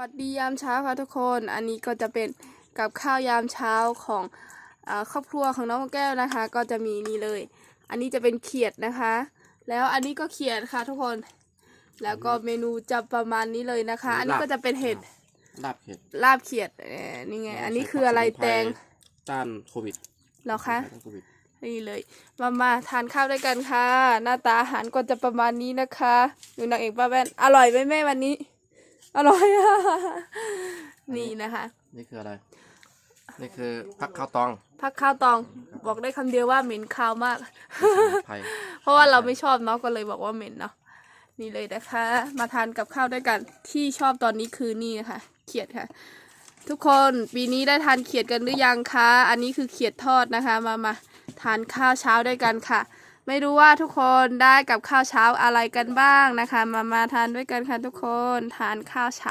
สวัสดียามเช้าค่ะทุกคน อันนี้ก็จะเป็นกับข้าวยามเช้าของอาครอบครัวของน้องแก้วนะคะ ก็จะมีนี่เลย อันนี้จะเป็นเขียดนะคะ แล้วอันนี้ก็เขียดค่ะทุกคน แล้วก็เมนูจะประมาณนี้เลยนะคะ อันนี้ก็จะเป็นเห็ดลาบเห็ดลาบเขียดเอ่อนี่ไง อันนี้คืออะไรแตงต้านโควิดเหรอคะต้านโควิดนี่เลย มามาทานข้าวด้วยกันค่ะ หน้าตาอาหารก็จะประมาณนี้นะคะดูนางเอกป้าแว่นอร่อยไหมแม่วันนี้ อร่อยอะนี่นะคะนี่คืออะไร นี่คือพักข้าวตองพักข้าวตองบอกได้คำเดียวว่าเหม็นข้าวมากสมุนไพรเพราะว่าเราไม่ชอบเนาะก็เลยบอกว่าเหม็นเนาะนี่เลยนะคะ มาทานกับข้าวด้วยกันที่ชอบตอนนี้คือนี่นะคะเขียดค่ะ ทุกคนปีนี้ได้ทานเขียดกันหรือยังคะอันนี้คือเขียดทอดนะคะ มามาทานข้าวเช้าด้วยกันค่ะ ไม่รู้ว่าทุกคนได้กับข้าวเช้าอะไรกันบ้างนะคะ มามาทานด้วยกันค่ะทุกคน ทานข้าวเช้า